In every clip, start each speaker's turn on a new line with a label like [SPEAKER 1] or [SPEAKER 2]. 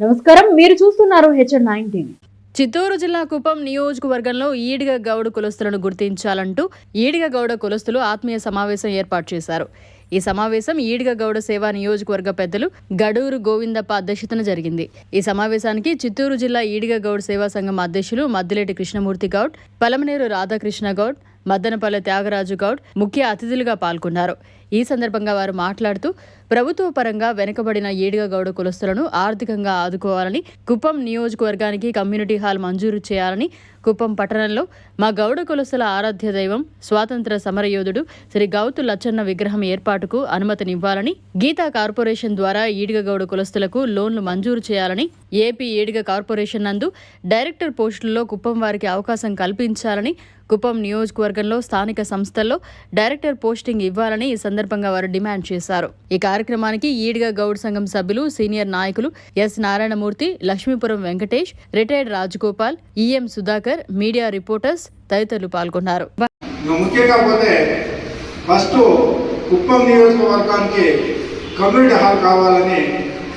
[SPEAKER 1] నమస్కారం. మీరు చూస్తున్నారు హెచ్ఎన్ నైన్ టీవీ
[SPEAKER 2] చిత్తూరు జిల్లా కుప్పం నియోజకవర్గంలో ఈడిగ గౌడ కులస్తులను గుర్తించాలంటూ ఈడిగ గౌడ కులస్తులు ఆత్మీయ సమావేశం ఏర్పాటు చేశారు. ఈ సమావేశం ఈడిగ గౌడ సేవా నియోజకవర్గ పెద్దలు గడూరు గోవిందప్ప అధ్యక్షతన జరిగింది. ఈ సమావేశానికి చిత్తూరు జిల్లా ఈడిగ గౌడ్ సేవా సంఘం అధ్యక్షులు మద్దిలేటి కృష్ణమూర్తి గౌడ్ పలమనేరు రాధాకృష్ణ గౌడ్ మద్దనపల్లె త్యాగరాజు గౌడ్ ముఖ్య అతిథులుగా పాల్గొన్నారు. ఈ సందర్భంగా వారు మాట్లాడుతూ ప్రభుత్వ పరంగా వెనుకబడిన ఈడిగ గౌడ కులస్తులను ఆర్థికంగా ఆదుకోవాలని కుప్పం నియోజకవర్గానికి కమ్యూనిటీ హాల్ మంజూరు చేయాలని కుప్పం పట్టణంలో మా గౌడ కులస్తుల ఆరాధ్య దైవం స్వాతంత్ర సమరయోధుడు శ్రీ గౌతు లచ్చన్న విగ్రహం ఏర్పాటుకు అనుమతినివ్వాలని గీతా కార్పొరేషన్ ద్వారా ఈడిగ గౌడ కులస్తులకు లోన్లు మంజూరు చేయాలని ఏపీ ఈడిగ కార్పొరేషన్ నందు డైరెక్టర్ పోస్టుల్లో కుప్పం వారికి అవకాశం కల్పించాలని కుప్పం నియోజకవర్గంలో స్థానిక సంస్థల్లో డైరెక్టర్ పోస్టింగ్ ఇవ్వాలని ఈ సందర్భంగా వారు డిమాండ్ చేశారు. ఈ కార్యక్రమానికి ఈడ్గ గౌడ్ సంఘం సభ్యులు సీనియర్ నాయకులు S. Narayanamurthy Lakshmipuram Venkatesh retired Rajagopal EM Sudhakar media reporters తదితరులు పాల్గొన్నారు.
[SPEAKER 3] ముఖ్యంగా పోతే ఫస్ట్ కుప్పం నియోజకవర్గానికి కమ్యూనిటీ హాల్ కావాలని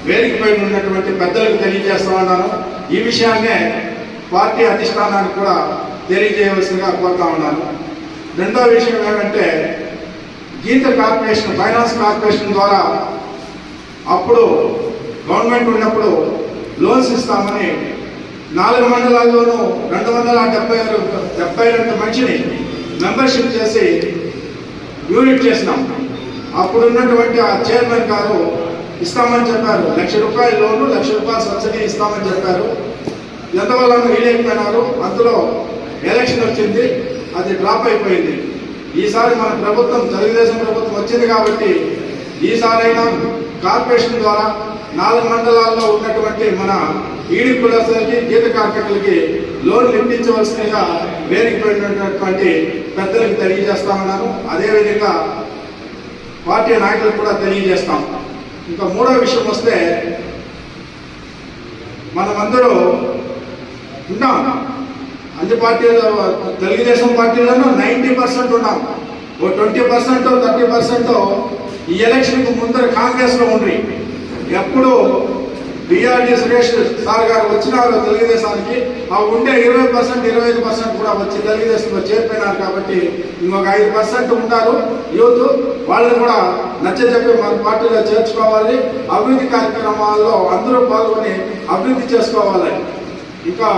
[SPEAKER 3] వేదిక పైన ఉన్నటువంటి పెద్దలకు తెలియజేస్తా ఉన్నాను. ఈ విషయాన్నే పార్టీ అధిష్టానానికి కూడా తెలియజేయవలసిందిగా కోరుతా ఉన్నాను. రెండో విషయం ఏమంటే గీత కార్పొరేషన్ ఫైనాన్స్ కార్పొరేషన్ ద్వారా అప్పుడు గవర్నమెంట్ ఉన్నప్పుడు లోన్స్ ఇస్తామని నాలుగు మండలాల్లోనూ రెండు వందల డెబ్బై ఆరు డెబ్బై రెండు మంచిని మెంబర్షిప్ చేసి యూనిట్ చేసినాం. అప్పుడు ఉన్నటువంటి ఆ చైర్మన్ గారు ఇస్తామని చెప్పారు. లక్ష రూపాయల లోను లక్ష రూపాయల సబ్సిడీ ఇస్తామని చెప్పారు. ఎంతవల్ల వీలైపోయినారు అందులో ఎలక్షన్ వచ్చింది. అది డ్రాప్ అయిపోయింది. ఈసారి మన ప్రభుత్వం తెలుగుదేశం ప్రభుత్వం వచ్చింది కాబట్టి ఈసారైనా కార్పొరేషన్ ద్వారా నాలుగు మండలాల్లో ఉన్నటువంటి మన ఈడి కులస్తులకి గీత కార్మికులకి లోన్లు ఇప్పించవలసిందిగా వేదిక పెట్టినటువంటి పెద్దలకు తెలియజేస్తా ఉన్నాను. అదేవిధంగా పార్టీ నాయకులకు కూడా తెలియజేస్తాం. ఇంకా మూడో విషయం వస్తే మనమందరూ ఉన్నాం. అన్ని పార్టీలు తెలుగుదేశం పార్టీలోనూ నైంటీ పర్సెంట్ ఉన్నాం. ఓ ట్వంటీ పర్సెంట్ థర్టీ పర్సెంట్ ఈ ఎలక్షన్కు ముందర కాంగ్రెస్లో ఉండ్రి. ఎప్పుడు డిఆర్డి సురేష్ సార్ గారు వచ్చినారు తెలుగుదేశానికి ఆ ఉండే ఇరవై పర్సెంట్ ఇరవై ఐదు పర్సెంట్ కూడా వచ్చి తెలుగుదేశంలో చేరిపోయినారు కాబట్టి ఇంకొక ఐదు పర్సెంట్ ఉంటారు. యూత్ వాళ్ళని కూడా నచ్చజెప్పి మన పార్టీలో చేర్చుకోవాలి. అభివృద్ధి కార్యక్రమాల్లో అందరూ పాల్గొని అభివృద్ధి చేసుకోవాలి. ఇంకా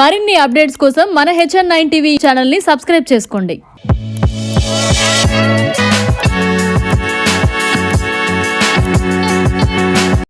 [SPEAKER 2] మరిన్ని అప్డేట్స్ కోసం మన హెచ్ఎన్ నైన్ టీవీ ఛానల్ని సబ్స్క్రైబ్ చేసుకోండి.